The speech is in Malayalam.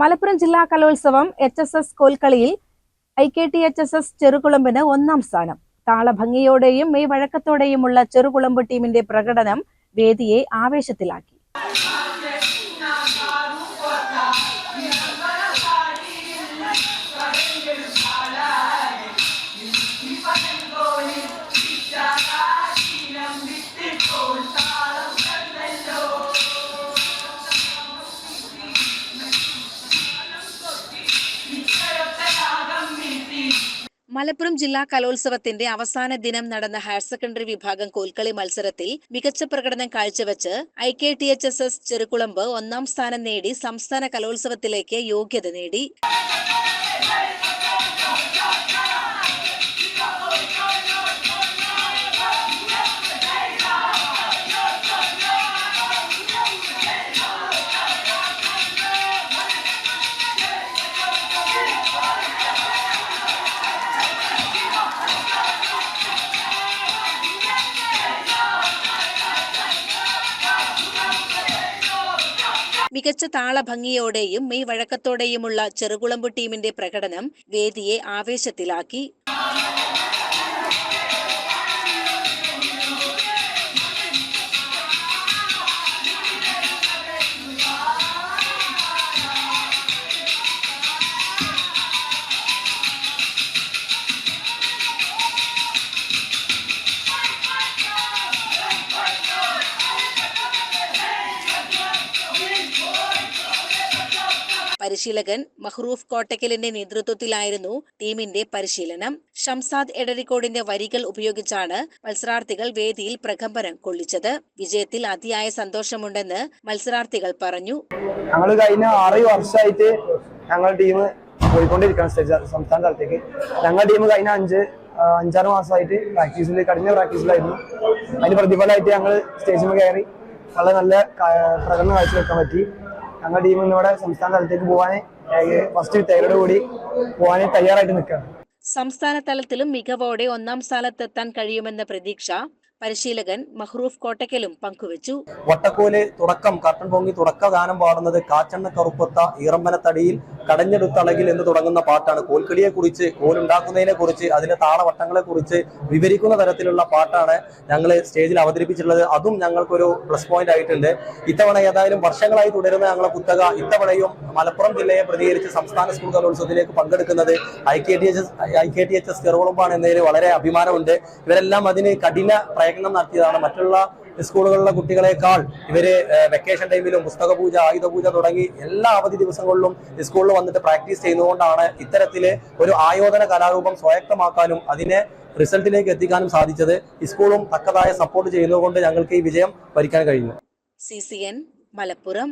മലപ്പുറം ജില്ലാ കലോത്സവം H S S കോൽക്കളിയിൽ I K T H S S ചെറുകുളമ്പിന് ഒന്നാം സ്ഥാനം. താളഭംഗിയോടെയും മെയ് വഴക്കത്തോടെയുമുള്ള ചെറുകുളമ്പ് ടീമിന്റെ പ്രകടനം വേദിയെ ആവേശത്തിലാക്കി. മലപ്പുറം ജില്ലാ കലോത്സവത്തിന്റെ അവസാന ദിനം നടന്ന ഹയർ സെക്കൻഡറി വിഭാഗം കോൽക്കളി മത്സരത്തിൽ മികച്ച പ്രകടനം കാഴ്ചവെച്ച് I K T H S S Cherukulamba ഒന്നാം സ്ഥാനം നേടി സംസ്ഥാന കലോത്സവത്തിലേക്ക് യോഗ്യത നേടി. മികച്ച താളഭംഗിയോടെയും മെയ് വഴക്കത്തോടെയുമുള്ള ചെറുകുളമ്പ് ടീമിന്റെ പ്രകടനം വേദിയെ ആവേശത്തിലാക്കി. പരിശീലകൻ മഹ്റൂഫ് കോട്ടക്കലിന്റെ നേതൃത്വത്തിലായിരുന്നു ടീമിന്റെ പരിശീലനം. ഷംസാദ് എടരിക്കോടിന്റെ വരികൾ ഉപയോഗിച്ചാണ് മത്സരാർത്ഥികൾ വേദിയിൽ പ്രകമ്പനം കൊള്ളിച്ചത്. വിജയത്തിൽ അതിയായ സന്തോഷമുണ്ടെന്ന് മത്സരാർത്ഥികൾ പറഞ്ഞു. ഞങ്ങൾ കഴിഞ്ഞ ആറ് വർഷമായിട്ട് ഞങ്ങൾ ടീം പോയിക്കൊണ്ടിരിക്കണം സംസ്ഥാന തലത്തേക്ക് ഞങ്ങളുടെ ടീം കഴിഞ്ഞ അഞ്ച് അഞ്ചാറ് മാസമായിട്ട് പ്രാക്ടീസിൽ കഠിന പ്രാക്ടീസിലായിരുന്നു അതിന് പ്രതിഫലമായിട്ട് ഞങ്ങൾ സ്റ്റേജിൽ കയറി വളരെ നല്ല പ്രകടനം കാഴ്ചവെക്കാൻ പറ്റി. ഞങ്ങളുടെ ടീം ഇന്നിവിടെ സംസ്ഥാന തലത്തിലേക്ക് പോകാൻ ഫസ്റ്റ് തയ്യാറോട് കൂടി പോകാൻ തയ്യാറായിട്ട് നിൽക്കുകയാണ് സംസ്ഥാന തലത്തിലും മികവോടെ ഒന്നാം സ്ഥാനത്തെത്താൻ കഴിയുമെന്ന പ്രതീക്ഷ പരിശീലകൻ മഹ്റൂഫ് കോട്ടക്കലും പങ്കുവച്ചു. വട്ടക്കോൽ തുടക്കം കർട്ടൻ പൊങ്ങി തുടക്ക ഗാനം പാടുന്നത് കാച്ചണ്ണ കറുപ്പത്ത ഈറമ്പനത്തടിയിൽ കടഞ്ഞെടുത്തളകിൽ എന്ന് തുടങ്ങുന്ന പാട്ടാണ്. കോൽക്കളിയെ കുറിച്ച് കോലുണ്ടാക്കുന്നതിനെ കുറിച്ച് അതിന്റെ താളവട്ടങ്ങളെ കുറിച്ച് വിവരിക്കുന്ന തരത്തിലുള്ള പാട്ടാണ് ഞങ്ങൾ സ്റ്റേജിൽ അവതരിപ്പിച്ചിട്ടുള്ളത്. അതും ഞങ്ങൾക്കൊരു പ്ലസ് പോയിന്റ് ആയിട്ടുണ്ട്. ഇത്തവണ ഏതായാലും വർഷങ്ങളായി തുടരുന്ന ഞങ്ങളെ കുത്തക ഇത്തവണയും മലപ്പുറം ജില്ലയെ പ്രതികരിച്ച് സംസ്ഥാന സ്കൂൾ കലോത്സവത്തിലേക്ക് പങ്കെടുക്കുന്നത് I K T H I K T H S ചെറുകുളമ്പാണ് എന്നതിൽ വളരെ അഭിമാനമുണ്ട്. ഇവരെല്ലാം അതിന് കഠിന പ്രയത്നം നടത്തിയതാണ്. മറ്റുള്ള സ്കൂളുകളിലെ കുട്ടികളെക്കാൾ ഇവർ വെക്കേഷൻ ടൈമിലും പുസ്തക പൂജ ആയുധ പൂജ തുടങ്ങി എല്ലാ അവധി ദിവസങ്ങളിലും സ്കൂളിൽ വന്നിട്ട് പ്രാക്ടീസ് ചെയ്യുന്നതുകൊണ്ടാണ് ഇത്തരത്തിൽ ഒരു ആയോധന കലാരൂപം സ്വായത്തമാക്കാനും അതിനെ റിസൾട്ടിലേക്ക് എത്തിക്കാനും സാധിച്ചത്. സ്കൂളും തക്കതായ സപ്പോർട്ട് ചെയ്യുന്നതുകൊണ്ട് ഞങ്ങൾക്ക് ഈ വിജയം ഭരിക്കാൻ കഴിഞ്ഞു. സി മലപ്പുറം.